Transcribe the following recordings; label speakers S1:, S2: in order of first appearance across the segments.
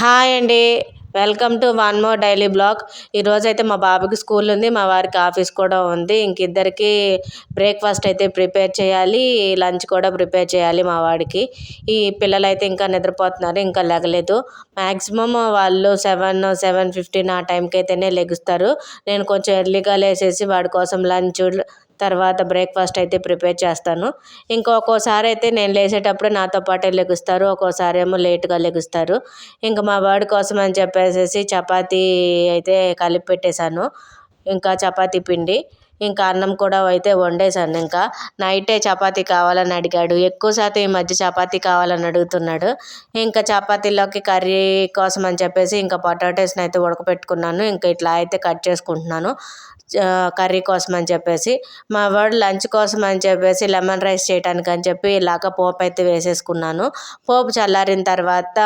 S1: Hi అండి. Welcome to one more daily blog. ఈరోజైతే మా బాబుకి స్కూల్ ఉంది మా వారికి ఆఫీస్ కూడా ఉంది. ఇంక ఇద్దరికి బ్రేక్ఫాస్ట్ అయితే ప్రిపేర్ చేయాలి లంచ్ కూడా ప్రిపేర్ చేయాలి మా వాడికి. ఈ పిల్లలు అయితే ఇంకా నిద్రపోతున్నారు ఇంకా లెగలేదు. మ్యాక్సిమం వాళ్ళు సెవెన్ సెవెన్ ఫిఫ్టీన్ ఆ టైంకి అయితేనే లెగుస్తారు. నేను కొంచెం ఎర్లీగా లేసేసి వాడి కోసం లంచ్ తర్వాత బ్రేక్ఫాస్ట్ అయితే ప్రిపేర్ చేస్తాను. ఇంకా ఒక్కోసారి అయితే నేను లేచేటప్పుడు నాతో పాటే లెగుస్తారు ఒక్కోసారి ఏమో లేట్గా లెగుస్తారు. ఇంకా మా వాడి కోసం అని చెప్పేసి చపాతీ అయితే కలిపి పెట్టేశాను. ఇంకా చపాతీ పిండి ఇంకా అన్నం కూడా అయితే వండేసాను ఇంకా నైటే చపాతీ కావాలని అడిగాడు. ఎక్కువ శాతం ఈ మధ్య చపాతీ కావాలని అడుగుతున్నాడు. ఇంకా చపాతీలోకి కర్రీ కోసం అని చెప్పేసి ఇంకా పొటాటోస్ని అయితే ఉడకపెట్టుకున్నాను. ఇంకా ఇట్లా అయితే కట్ చేసుకుంటున్నాను. కర్రీ కోసం అని చెప్పేసి మా వాడు లంచ్ కోసం అని చెప్పేసి లెమన్ రైస్ చేయడానికి అని చెప్పి ఇలాగ పోపు అయితే వేసేసుకున్నాను. పోపు చల్లారిన తర్వాత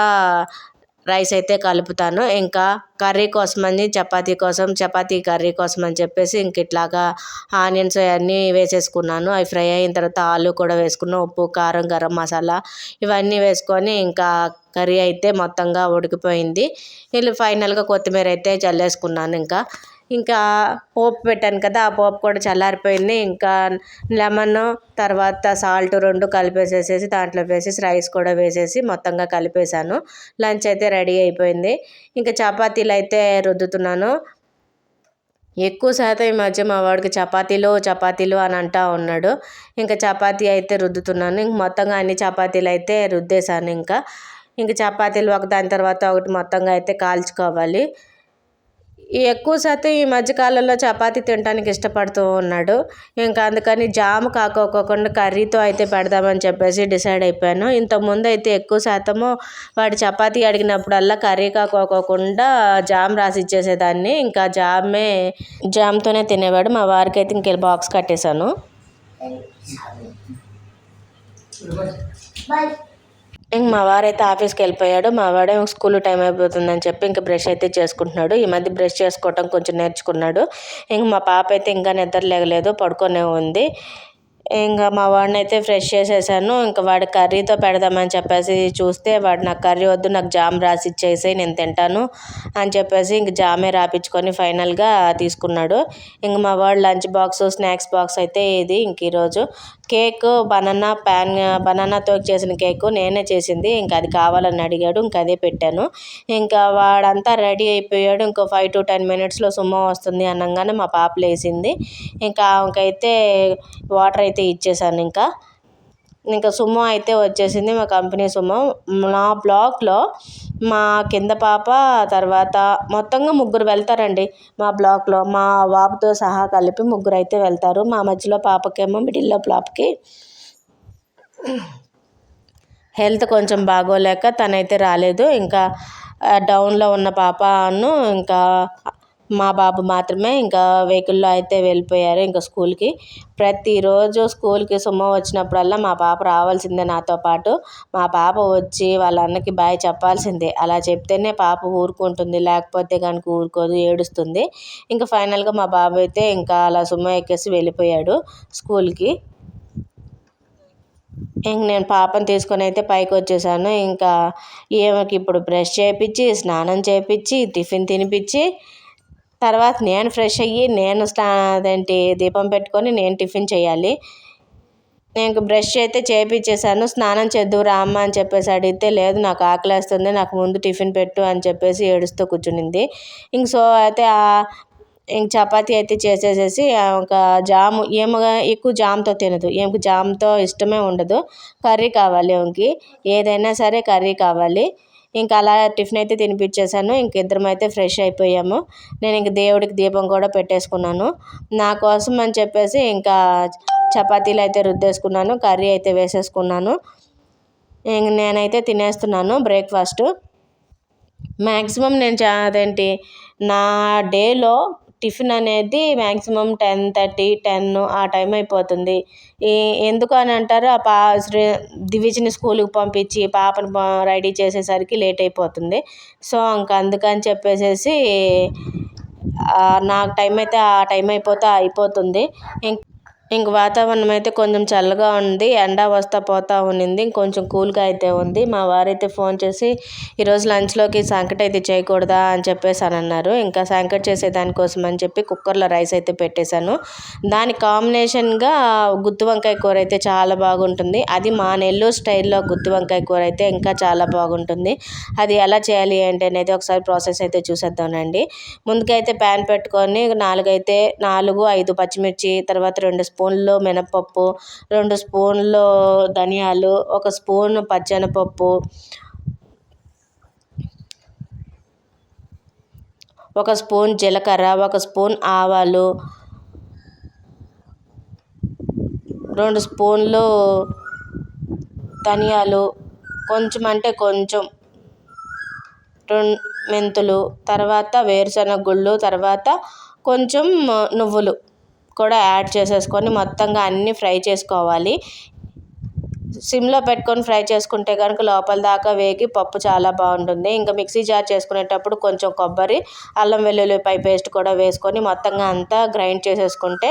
S1: రైస్ అయితే కలుపుతాను. ఇంకా కర్రీ కోసం అని చపాతీ కోసం చపాతీ కర్రీ కోసం అని చెప్పేసి ఇంక ఇట్లాగా ఆనియన్స్ అవన్నీ వేసేసుకున్నాను. అవి ఫ్రై అయిన తర్వాత ఆలు కూడా వేసుకున్నాను. ఉప్పు కారం గరం మసాలా ఇవన్నీ వేసుకొని ఇంకా కర్రీ అయితే మొత్తంగా ఉడికిపోయింది. వీళ్ళు ఫైనల్గా కొత్తిమీర అయితే చల్లేసుకున్నాను ఇంకా. ఇంకా పోపు పెట్టాను కదా ఆ పోపు కూడా చల్లారిపోయింది. ఇంకా లెమన్ తర్వాత సాల్ట్ రెండు కలిపేసేసి దాంట్లో వేసేసి రైస్ కూడా వేసేసి మొత్తంగా కలిపేశాను. లంచ్ అయితే రెడీ అయిపోయింది. ఇంకా చపాతీలు అయితే రుద్దుతున్నాను. ఎక్కువ శాతం ఈ మధ్య మా వాడికి చపాతీలు చపాతీలు అని అంటా ఉన్నాడు. ఇంకా చపాతీ అయితే రుద్దుతున్నాను. ఇంక మొత్తంగా అన్ని చపాతీలు అయితే రుద్దేశాను ఇంకా. ఇంక చపాతీలు ఒక దాని తర్వాత ఒకటి మొత్తంగా అయితే కాల్చుకోవాలి. ఎక్కువ శాతం ఈ మధ్యకాలంలో చపాతి తినడానికి ఇష్టపడుతూ ఉన్నాడు. ఇంకా అందుకని జామ్ కాకోకుండా కర్రీతో అయితే పెడదామని చెప్పేసి డిసైడ్ అయిపోయాను. ఇంతకుముందు అయితే ఎక్కువ శాతము వాడు చపాతి అడిగినప్పుడల్లా కర్రీ కాకోకుండా జామ్ రాసి ఇచ్చేసేదాన్ని ఇంకా జామే జామ్తోనే తినేవాడు. మా వారికి అయితే ఇంకెళ్ళి బాక్స్ కట్టేశాను. ఇంక మా వారైతే ఆఫీస్కి వెళ్ళిపోయాడు. మా వాడే స్కూల్ టైం అయిపోతుందని చెప్పి ఇంక బ్రష్ అయితే చేసుకుంటున్నాడు. ఈ మధ్య బ్రష్ చేసుకోవటం కొంచెం నేర్చుకున్నాడు. ఇంక మా పాప అయితే ఇంకా నిద్ర లేగలేదు పడుకొనే ఉంది. ఇంకా మా వాడిని అయితే ఫ్రెష్ చేసేసాను. ఇంకా వాడి కర్రీతో పెడదామని చెప్పేసి చూస్తే వాడు నాకు కర్రీ వద్దు నాకు జామ్ రాసి ఇచ్చేసి నేను తింటాను అని చెప్పేసి ఇంక జామే రాపించుకొని ఫైనల్గా తీసుకున్నాడు. ఇంక మా వాడు లంచ్ బాక్స్ స్నాక్స్ బాక్స్ అయితే ఇది ఇంక ఈరోజు. కేక్ బనానా ప్యాన్ బనానాతో చేసిన కేకు నేనే చేసింది. ఇంకా అది కావాలని అడిగాడు ఇంకా అదే పెట్టాను. ఇంకా వాడంతా రెడీ అయిపోయాడు. ఇంకో ఫైవ్ టు టెన్ మినిట్స్లో సుమ్మ వస్తుంది అనగానే మా పాప లేచింది. ఇంకా ఆమెకైతే వాటర్ అయితే ఇచ్చేసాను ఇంకా. ఇంకా సుమో అయితే వచ్చేసింది మా కంపెనీ సుమో. నా బ్లాక్లో మా కింద పాప తర్వాత మొత్తంగా ముగ్గురు వెళ్తారండి మా బ్లాక్లో మా బాబుతో సహా కలిపి ముగ్గురు అయితే వెళ్తారు. మా మధ్యలో పాపకేమో మిడిల్లో పాపకి హెల్త్ కొంచెం బాగోలేక తనైతే రాలేదు. ఇంకా డౌన్లో ఉన్న పాపను ఇంకా మా బాబు మాత్రమే ఇంకా వెహికల్లో అయితే వెళ్ళిపోయారు ఇంకా స్కూల్కి. ప్రతిరోజు స్కూల్కి సుమ వచ్చినప్పుడల్లా మా పాప రావాల్సిందే నాతో పాటు. మా పాప వచ్చి వాళ్ళ అన్నకి బాయ్ చెప్పాల్సిందే. అలా చెప్తేనే పాప ఊరుకుంటుంది లేకపోతే కనుక ఊరుకోదు ఏడుస్తుంది. ఇంకా ఫైనల్గా మా బాబు అయితే ఇంకా అలా సుమ ఎక్కేసి వెళ్ళిపోయాడు స్కూల్కి. ఇంక నేను పాపను తీసుకొని అయితే పైకి వచ్చేసాను. ఇంకా ఈమెకి ఇప్పుడు బ్రష్ చేయించి స్నానం చేయించి టిఫిన్ తినిపించి తర్వాత నేను ఫ్రెష్ అయ్యి నేను స్నా అదేంటి దీపం పెట్టుకొని నేను టిఫిన్ చేయాలి. నేను బ్రష్ అయితే చేయించేశాను స్నానం చేద్దు రామ్మ అని చెప్పేసి అడిగితే లేదు నాకు ఆకలేస్తుంది నాకు ముందు టిఫిన్ పెట్టు అని చెప్పేసి ఏడుస్తూ కూర్చునింది. ఇంక సో అయితే ఇంక చపాతీ అయితే చేసేసేసి ఒక జాము ఏమో ఎక్కువ జామ్తో తినదు. ఏమి జామ్తో ఇష్టమే ఉండదు. కర్రీ కావాలి ఏమికి ఏదైనా సరే కర్రీ కావాలి. ఇంకా అలా టిఫిన్ అయితే తినిపించేసాను ఇంక ఇద్దరం అయితే ఫ్రెష్ అయిపోయాము. నేను ఇంక దేవుడికి దీపం కూడా పెట్టేసుకున్నాను. నా కోసం అని చెప్పేసి ఇంకా చపాతీలు అయితే రుద్దేసుకున్నాను. కర్రీ అయితే వేసేసుకున్నాను. ఇంక నేనైతే తినేస్తున్నాను బ్రేక్ఫాస్ట్. మ్యాక్సిమం నేను అదేంటి నా డేలో టిఫిన్ అనేది మ్యాక్సిమం టెన్ థర్టీ టెన్ ఆ టైం అయిపోతుంది. ఈ ఎందుకు అని అంటారు? ఆ పా దివిజని స్కూల్కి పంపించి పాపను రెడీ చేసేసరికి లేట్ అయిపోతుంది. సో ఇంకా అందుకని చెప్పేసి నాకు టైం అయితే ఆ టైం అయిపోతే అయిపోతుంది. ఇంక వాతావరణం అయితే కొంచెం చల్లగా ఉంది. ఎండ వస్తా పోతా ఉన్నింది. ఇంకొంచెం కూల్గా అయితే ఉంది. మా వారైతే ఫోన్ చేసి ఈరోజు లంచ్లోకి సంకట అయితే చేయకూడదా అని చెప్పేసి అని అన్నారు. ఇంకా సంకట చేసే దానికోసం అని చెప్పి కుక్కర్లో రైస్ అయితే పెట్టేశాను. దాని కాంబినేషన్గా గుత్తి వంకాయ కూర అయితే చాలా బాగుంటుంది. అది మా నెల్లూరు స్టైల్లో గుత్తి వంకాయ కూర అయితే ఇంకా చాలా బాగుంటుంది. అది ఎలా చేయాలి ఏంటి అనేది ఒకసారి ప్రాసెస్ అయితే చూసేద్దామండి. ముందుకైతే ప్యాన్ పెట్టుకొని నాలుగైతే నాలుగు ఐదు పచ్చిమిర్చి తర్వాత రెండు స్పూన్లు మినపప్పు రెండు స్పూన్లు ధనియాలు ఒక స్పూన్ పచ్చెనపప్పు ఒక స్పూన్ జీలకర్ర ఒక స్పూన్ ఆవాలు రెండు స్పూన్లు ధనియాలు కొంచెం అంటే కొంచెం రెండు మెంతులు తర్వాత వేరుశనగ గుళ్ళు తర్వాత కొంచెం నువ్వులు. కూడా యాడ్ చేసేసుకొని మొత్తంగా అన్నీ ఫ్రై చేసుకోవాలి. సిమ్లో పెట్టుకొని ఫ్రై చేసుకుంటే కనుక లోపల దాకా వేగి పప్పు చాలా బాగుంటుంది. ఇంకా మిక్సీ జార్ చేసుకునేటప్పుడు కొంచెం కొబ్బరి అల్లం వెల్లుల్లిపాయ పేస్ట్ కూడా వేసుకొని మొత్తంగా అంతా గ్రైండ్ చేసేసుకుంటే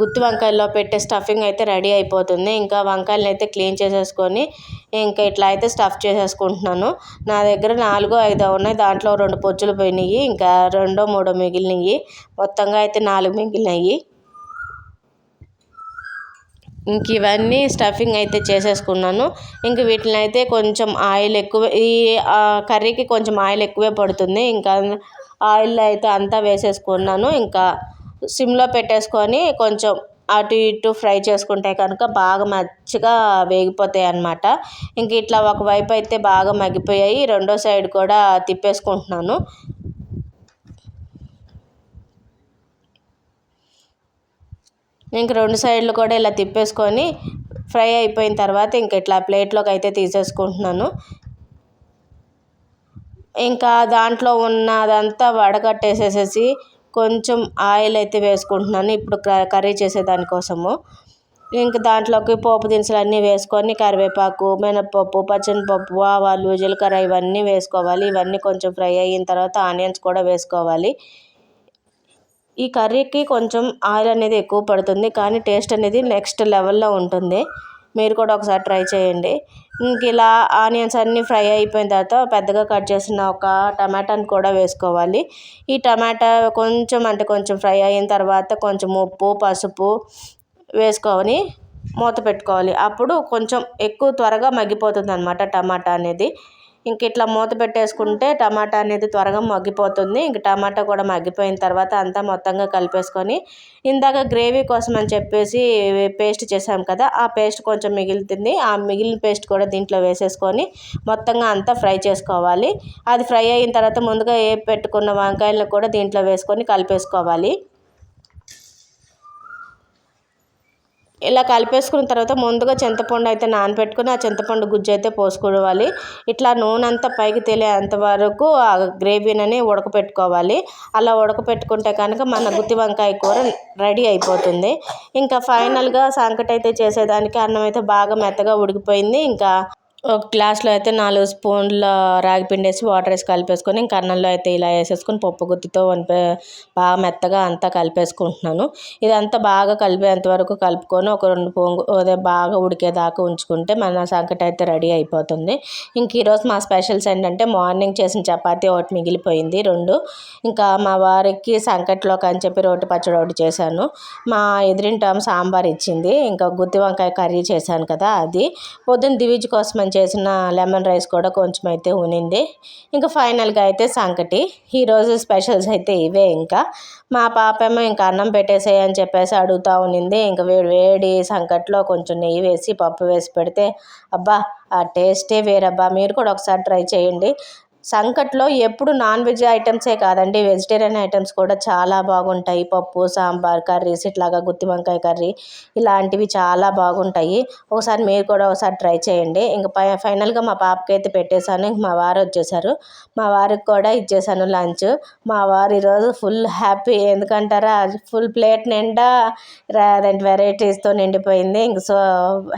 S1: గుత్తి వంకాయల్లో పెట్టే స్టఫింగ్ అయితే రెడీ అయిపోతుంది. ఇంకా వంకాయలను అయితే క్లీన్ చేసేసుకొని ఇంకా ఇట్లా అయితే స్టఫ్ చేసేసుకుంటున్నాను. నా దగ్గర నాలుగో ఐదో ఉన్నాయి. దాంట్లో రెండు పొచ్చులు పోయినాయి. ఇంకా రెండో మూడో మిగిలినవి మొత్తంగా అయితే నాలుగు మిగిలినాయి. ఇంక ఇవన్నీ స్టఫింగ్ అయితే చేసేసుకున్నాను. ఇంక వీటిని అయితే కొంచెం ఆయిల్ ఎక్కువ ఈ కర్రీకి కొంచెం ఆయిల్ ఎక్కువే పడుతుంది. ఇంకా ఆయిల్ అయితే అంతా వేసేసుకున్నాను. ఇంకా సిమ్లో పెట్టేసుకొని కొంచెం అటు ఇటు ఫ్రై చేసుకుంటే కనుక బాగా మంచిగా వేగిపోతాయి అన్నమాట. ఇంక ఇట్లా ఒకవైపు అయితే బాగా మగ్గిపోయాయి. రెండో సైడ్ కూడా తిప్పేసుకుంటున్నాను. ఇంక రెండు సైడ్లు కూడా ఇలా తిప్పేసుకొని ఫ్రై అయిపోయిన తర్వాత ఇంక ఇట్లా ప్లేట్లోకి అయితే తీసేసుకుంటున్నాను. ఇంకా దాంట్లో ఉన్నదంతా వడగట్టేసేసేసి కొంచెం ఆయిల్ అయితే వేసుకుంటున్నాను. ఇప్పుడు కర్రీ చేసేదానికోసము ఇంక దాంట్లోకి పోపు దినుసులు అన్నీ వేసుకొని కరివేపాకు మినపప్పు పచ్చనిపప్పు ఆవాలు జీలకర్ర ఇవన్నీ వేసుకోవాలి. ఇవన్నీ కొంచెం ఫ్రై అయిన తర్వాత ఆనియన్స్ కూడా వేసుకోవాలి. ఈ కర్రీకి కొంచెం ఆయిల్ అనేది ఎక్కువ పడుతుంది. కానీ టేస్ట్ అనేది నెక్స్ట్ లెవెల్లో ఉంటుంది. మీరు కూడా ఒకసారి ట్రై చేయండి. ఇంక ఇలా ఆనియన్స్ అన్నీ ఫ్రై అయిపోయిన తర్వాత పెద్దగా కట్ చేసిన ఒక టమాటాని కూడా వేసుకోవాలి. ఈ టమాటా కొంచెం అంటే కొంచెం ఫ్రై అయిన తర్వాత కొంచెం ఉప్పు పసుపు వేసుకొని మూత పెట్టుకోవాలి. అప్పుడు కొంచెం ఎక్కువ త్వరగా మగ్గిపోతుంది అనమాట టమాటా అనేది. ఇంక ఇట్లా మూత పెట్టేసుకుంటే టమాటా అనేది త్వరగా మగ్గిపోతుంది. ఇంక టమాటా కూడా మగ్గిపోయిన తర్వాత అంతా మొత్తంగా కలిపేసుకొని ఇందాక గ్రేవీ కోసం అని చెప్పేసి పేస్ట్ చేసాం కదా ఆ పేస్ట్ కొంచెం మిగులుతుంది ఆ మిగిలిన పేస్ట్ కూడా దీంట్లో వేసేసుకొని మొత్తంగా అంతా ఫ్రై చేసుకోవాలి. అది ఫ్రై అయిన తర్వాత ముందుగా ఏ పెట్టుకున్న వంకాయలను కూడా దీంట్లో వేసుకొని కలిపేసుకోవాలి. ఇలా కలిపేసుకున్న తర్వాత ముందుగా చింతపండు అయితే నానబెట్టుకుని ఆ చింతపండు గుజ్జు అయితే పోసుకోవాలి ఇట్లా నూనె అంతా పైకి తెలియంత వరకు ఆ గ్రేవీని ఉడకపెట్టుకోవాలి. అలా ఉడకపెట్టుకుంటే కనుక మన గుత్తి వంకాయ కూర రెడీ అయిపోతుంది. ఇంకా ఫైనల్గా సంకటి అయితే చేసేదానికి అన్నం అయితే బాగా మెత్తగా ఉడికిపోయింది. ఇంకా ఒక గ్లాస్లో అయితే నాలుగు స్పూన్ల రాగి పిండి వేసి వాటర్ వేసి కలిపేసుకొని ఇంకా అన్నంలో అయితే ఇలా వేసేసుకొని పప్పు గుత్తితో వనిపే బాగా మెత్తగా అంతా కలిపేసుకుంటున్నాను. ఇదంతా బాగా కలిపేంత వరకు కలుపుకొని ఒక రెండు పొంగు అదే బాగా ఉడికేదాకా ఉంచుకుంటే మన సంకటి అయితే రెడీ అయిపోతుంది. ఇంక ఈరోజు మా స్పెషల్స్ ఏంటంటే మార్నింగ్ చేసిన చపాతీ ఒకటి మిగిలిపోయింది రెండు. ఇంకా మా వారికి సంకట్లోకి అని చెప్పి రోటి పచ్చడి ఒకటి చేశాను. మా ఎదురింటాం సాంబార్ ఇచ్చింది. ఇంకా గుత్తి వంకాయ కర్రీ చేశాను కదా అది. పొద్దున్న దివిజ్ కోసం అని చేసిన లెమన్ రైస్ కూడా కొంచెం అయితే ఉనింది. ఇంకా ఫైనల్గా అయితే సంకటి. ఈరోజు స్పెషల్స్ అయితే ఇవే ఇంకా. మా పాప ఏమో ఇంకా అన్నం పెట్టేసేయ్ అని చెప్పేసి అడుగుతూ ఉన్నింది ఇంకా వేడి వేడి సంకట్లో కొంచెం నెయ్యి వేసి పప్పు వేసి పెడితే అబ్బా ఆ టేస్టే వేరబ్బా. మీరు కూడా ఒకసారి ట్రై చేయండి. సంకట్లో ఎప్పుడు నాన్ వెజ్ ఐటమ్సే కాదండి. వెజిటేరియన్ ఐటమ్స్ కూడా చాలా బాగుంటాయి. పప్పు సాంబార్ కర్రీస్ ఇట్లాగా గుత్తి వంకాయ కర్రీ ఇలాంటివి చాలా బాగుంటాయి. ఒకసారి మీరు కూడా ఒకసారి ట్రై చేయండి. ఇంక ఫైనల్గా మా పాపకి అయితే పెట్టేశాను. ఇంక మా వారు వచ్చేసారు. మా వారికి కూడా ఇచ్చేసాను లంచ్. మా వారు ఈరోజు ఫుల్ హ్యాపీ. ఎందుకంటారా? ఫుల్ ప్లేట్ నిండా అదేంటి వెరైటీస్తో నిండిపోయింది. ఇంక సో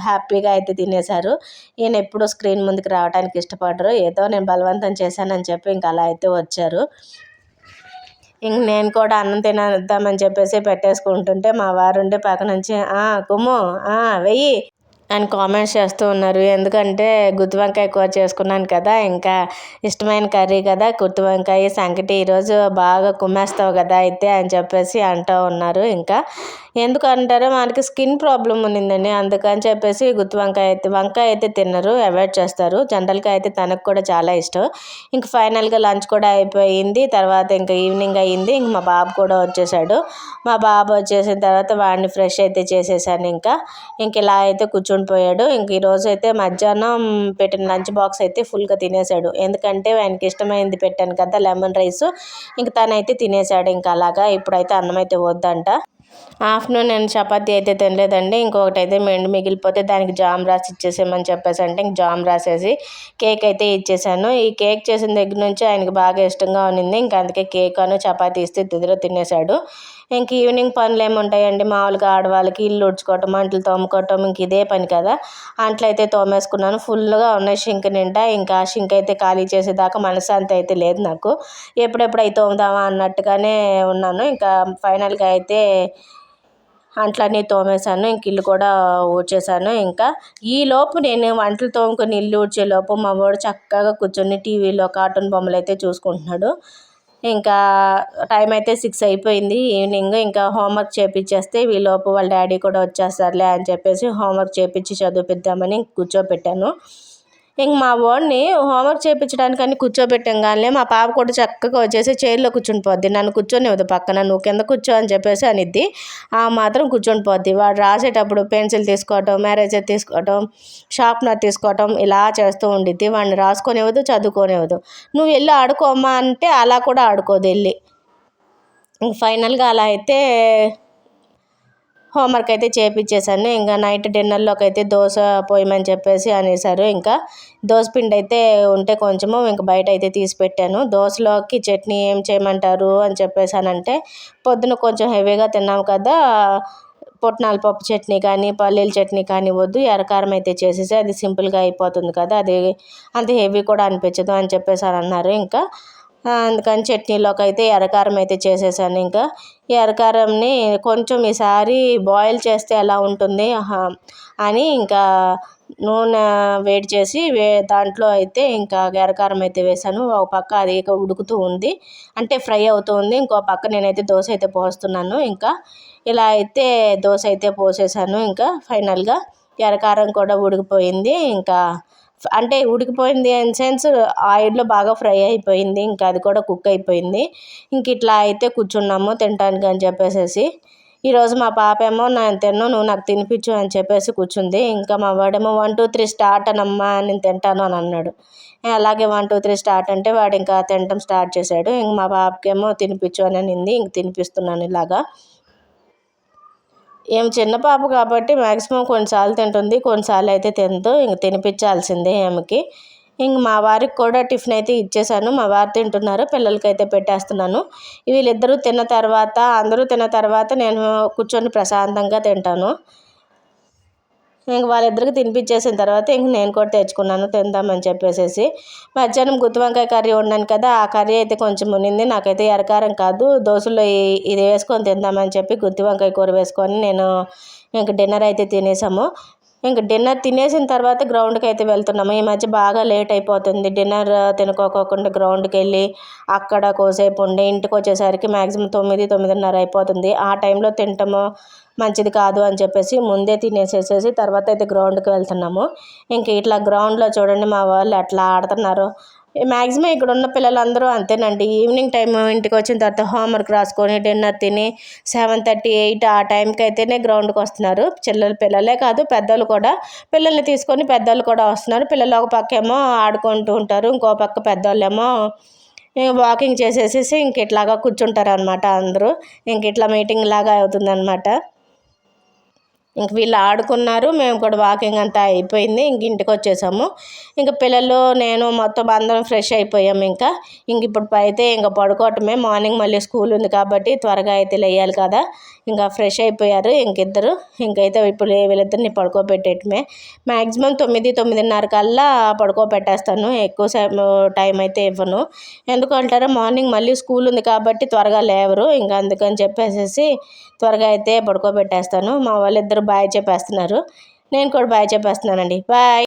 S1: హ్యాపీగా అయితే తినేశారు. ఈయన ఎప్పుడూ స్క్రీన్ ముందుకు రావడానికి ఇష్టపడరు. ఏదో నేను బలవంతం చేసి చేశానని చెప్పి ఇంకా అలా అయితే వచ్చారు. ఇంక నేను కూడా అన్నం తినేద్దామని చెప్పేసి పెట్టేసుకుంటుంటే మా వారు ఉండే పక్క నుంచి కుమ్ము వెయ్యి. అని కామెంట్స్ చేస్తూ ఉన్నారు. ఎందుకంటే గుత్తి వంకాయ కూర చేసుకున్నాను కదా ఇంకా ఇష్టమైన కర్రీ కదా గుత్తి వంకాయ సంకటి ఈరోజు బాగా కుమ్మేస్తావు కదా అయితే అని చెప్పేసి అంటూ ఉన్నారు. ఇంకా ఎందుకు అంటారో మనకి స్కిన్ ప్రాబ్లం ఉన్నిందండి. అందుకని చెప్పేసి గుత్తి వంకాయ అయితే వంకాయ అయితే తినరు అవాయిడ్ చేస్తారు. జనరల్గా అయితే తనకు కూడా చాలా ఇష్టం. ఇంక ఫైనల్గా లంచ్ కూడా అయిపోయింది. తర్వాత ఇంకా ఈవినింగ్ అయ్యింది ఇంక మా బాబు కూడా వచ్చేసాడు. మా బాబు వచ్చేసిన తర్వాత వాడిని ఫ్రెష్ అయితే చేసేసాను ఇంకా. ఇంక ఇలా అయితే తీసుకొని పోయాడు. ఇంక ఈరోజు అయితే మధ్యాహ్నం పెట్టిన లంచ్ బాక్స్ అయితే ఫుల్గా తినేసాడు. ఎందుకంటే ఆయనకి ఇష్టమైంది పెట్టాను కదా లెమన్ రైస్. ఇంక తనైతే తినేసాడు. ఇంకా అలాగా ఇప్పుడైతే అన్నం అయితే వద్దంట. ఆఫ్టర్నూన్ నేను చపాతీ అయితే తినలేదండి. ఇంకొకటి అయితే మెండు మిగిలిపోతే దానికి జామ్ రాసి ఇచ్చేసేమని చెప్పేసి అంటే ఇంక జామ్ రాసేసి కేక్ అయితే ఇచ్చేసాను. ఈ కేక్ చేసిన దగ్గర నుంచి ఆయనకి బాగా ఇష్టంగా ఉన్నింది. ఇంకా అందుకే కేక్ అను చపాతీ ఇస్తే తిదిలో తినేసాడు. ఇంక ఈవినింగ్ పనులు ఏముంటాయండి మామూలుగా ఆడవాళ్ళకి ఇల్లు ఉడ్చుకోవటం అంట్లు తోముకోవటం ఇంక ఇదే పని కదా? అంట్లు అయితే తోమేసుకున్నాను. ఫుల్గా ఉన్నాయి. షింక్ నిండా ఇంకా షింక్ అయితే ఖాళీ చేసేదాకా మనశ్శాంతి అయితే లేదు నాకు. ఎప్పుడెప్పుడు అయితే తోముదామా అన్నట్టుగానే ఉన్నాను. ఇంకా ఫైనల్గా అయితే అంట్లన్నీ తోమేశాను. ఇంక ఇల్లు కూడా ఊడ్చేశాను. ఇంకా ఈ లోపు నేను వంటలు తోముకొని ఇల్లు ఊడ్చే లోపు మా వాడు చక్కగా కూర్చొని టీవీలో కార్టూన్ బొమ్మలు అయితే చూసుకుంటున్నాడు. ఇంకా టైం అయితే సిక్స్ అయిపోయింది. ఈవినింగ్ ఇంకా హోంవర్క్ చేపించేస్తే లోపు వాళ్ళ డాడీ కూడా వచ్చేస్తారులే అని చెప్పేసి హోంవర్క్ చేపించి చదివిద్దామని కూర్చోపెట్టాను. ఇంక మా వాడిని హోంవర్క్ చేయించడానికి అని కూర్చోబెట్టాం కానీ మా పాప కూడా చక్కగా వచ్చేసి చైర్లో కూర్చుని పోద్ది. నన్ను కూర్చొని ఇవ్వదు పక్కన నువ్వు కింద కూర్చో అని చెప్పేసి అనిద్ది. ఆ మాత్రం కూర్చొని పోద్ది. వాడు రాసేటప్పుడు పెన్సిల్ తీసుకోవటం మ్యారేజర్ తీసుకోవటం షార్ప్నర్ తీసుకోవటం ఇలా చేస్తూ ఉండిద్ది. వాడిని రాసుకొనివ్వదు చదువుకోనివ్వదు. నువ్వు వెళ్ళి ఆడుకోమ్మా అంటే అలా కూడా ఆడుకోదు వెళ్ళి. ఫైనల్గా అలా అయితే హోంవర్క్ అయితే చేపించేశాను ఇంకా నైట్ డిన్నర్లోకి అయితే దోశ పోయమని చెప్పేసి అనేసారు ఇంకా దోశ పిండి అయితే ఉంటే కొంచెము ఇంక బయట అయితే తీసి పెట్టాను దోశలోకి చట్నీ ఏం చేయమంటారు అని చెప్పేసానంటే పొద్దున కొంచెం హెవీగా తిన్నాం కదా పుట్నాల పప్పు చట్నీ కానీ పల్లీల చట్నీ కానీ వద్దు ఎరకారం అయితే చేసేసి అది సింపుల్గా అయిపోతుంది కదా అది అంత హెవీ కూడా అనిపించదు అని చెప్పేసి అన్నారు. ఇంకా అందుకని చట్నీలోకి అయితే ఎర్రకారం అయితే చేసేసాను ఇంకా. ఈ ఎర్రకారంని కొంచెం ఈసారి బాయిల్ చేస్తే ఎలా ఉంటుంది? అని ఇంకా నూనె వేడి చేసి వే దాంట్లో అయితే ఇంకా ఎర్రకారం అయితే వేసాను. ఒక పక్క అది ఉడుకుతూ ఉంది. అంటే ఫ్రై అవుతూ ఉంది. ఇంకో పక్క నేనైతే దోశ అయితే పోస్తున్నాను ఇంకా. ఇలా అయితే దోశ అయితే పోసేసాను ఇంకా. ఫైనల్గా ఎర్రకారం కూడా ఉడికిపోయింది. ఇంకా అంటే ఉడికిపోయింది ఇన్ సెన్స్ ఆయిల్లో బాగా ఫ్రై అయిపోయింది ఇంకా అది కూడా కుక్ అయిపోయింది. ఇంక ఇట్లా అయితే కూర్చున్నాము తినడానికి అని చెప్పేసి ఈరోజు మా పాప ఏమో నేను తిన్నాను నువ్వు నాకు తినిపించు అని చెప్పేసి కూర్చుంది. ఇంకా మా వాడేమో వన్ టూ త్రీ స్టార్ట్ అనమ్మా నేను తింటాను అని అన్నాడు. అలాగే వన్ టూ త్రీ స్టార్ట్ అంటే వాడు ఇంకా తినటం స్టార్ట్ చేశాడు. ఇంక మా పాపకేమో తినిపించు అని అనింది ఇంక తినిపిస్తున్నాను ఇలాగా. ఏం చిన్న పాప కాబట్టి మ్యాక్సిమం కొన్నిసార్లు తింటుంది కొన్నిసార్లు అయితే తినదు. ఇంక తినిపించాల్సిందే ఆమెకి. ఇంక మా వారికి కూడా టిఫిన్ అయితే ఇచ్చేసాను. మా వారు తింటున్నారు పిల్లలకి అయితే పెట్టేస్తున్నాను. వీళ్ళిద్దరూ తిన్న తర్వాత అందరూ తిన్న తర్వాత నేను కూర్చొని ప్రశాంతంగా తింటాను. ఇంక వాళ్ళిద్దరికి తినిపించేసిన తర్వాత ఇంక నేను కూడా తెచ్చుకున్నాను తిందామని చెప్పేసి మధ్యాహ్నం గుత్తి వంకాయ కర్రీ వండాను కదా ఆ కర్రీ అయితే కొంచెం ఉన్నింది నాకైతే ఎరకారం కాదు దోశలో ఇది వేసుకొని తిందామని చెప్పి గుత్తి వంకాయ కూర వేసుకొని నేను ఇంక డిన్నర్ అయితే తినేసాము. ఇంక డిన్నర్ తినేసిన తర్వాత గ్రౌండ్కి అయితే వెళ్తున్నాము. ఈ మధ్య బాగా లేట్ అయిపోతుంది. డిన్నర్ తినుకోకుండా గ్రౌండ్కి వెళ్ళి అక్కడ కోసేపు ఉండి ఇంటికి వచ్చేసరికి మ్యాక్సిమం తొమ్మిది తొమ్మిదిన్నర అయిపోతుంది. ఆ టైంలో తింటాము మంచిది కాదు అని చెప్పేసి ముందే తినేసేసేసి తర్వాత అయితే గ్రౌండ్కి వెళ్తున్నాము. ఇంక ఇట్లా గ్రౌండ్లో చూడండి మా వాళ్ళు ఎట్లా ఆడుతున్నారు. మ్యాక్సిమం ఇక్కడ ఉన్న పిల్లలందరూ అంతేనండి. ఈవినింగ్ టైం ఇంటికి వచ్చిన తర్వాత హోంవర్క్ రాసుకొని డిన్నర్ తిని సెవెన్ థర్టీ ఎయిట్ ఆ టైంకి అయితేనే గ్రౌండ్కి వస్తున్నారు. చిల్లలు పిల్లలే కాదు పెద్దలు కూడా. పిల్లల్ని తీసుకొని పెద్దలు కూడా వస్తున్నారు. పిల్లలు ఒక పక్క ఏమో ఆడుకుంటూ ఉంటారు ఇంకో పక్క పెద్దవాళ్ళేమో వాకింగ్ చేసేసేసి ఇంక ఇట్లాగా కూర్చుంటారు అనమాట అందరూ. ఇంక ఇట్లా మీటింగ్ లాగా అవుతుందనమాట ఇంక వీళ్ళు ఆడుకున్నారు మేము కూడా వాకింగ్ అంతా అయిపోయింది ఇంక ఇంటికి వచ్చేసాము. ఇంక పిల్లలు నేను మొత్తం అందరం ఫ్రెష్ అయిపోయాము ఇంకా. ఇంక ఇప్పుడు అయితే ఇంకా పడుకోవటమే మార్నింగ్ మళ్ళీ స్కూల్ ఉంది కాబట్టి త్వరగా అయితే లేయాలి కదా. ఇంకా ఫ్రెష్ అయిపోయారు ఇంకిద్దరు ఇంకైతే ఇప్పుడు వీళ్ళిద్దరిని పడుకోబెట్టేయటమే. మ్యాక్సిమం తొమ్మిది తొమ్మిదిన్నర కల్లా పడుకోబెట్టేస్తాను ఎక్కువ టైం అయితే ఇవ్వను. ఎందుకంటారా మార్నింగ్ మళ్ళీ స్కూల్ ఉంది కాబట్టి త్వరగా లేవరు ఇంకా అందుకని చెప్పేసేసి త్వరగా అయితే పడుకోబెట్టేస్తాను. మా వాళ్ళిద్దరు బాయ్ చెప్పేస్తున్నారు. నేను కూడా బాయ్ చెప్పేస్తున్నానండి. బాయ్.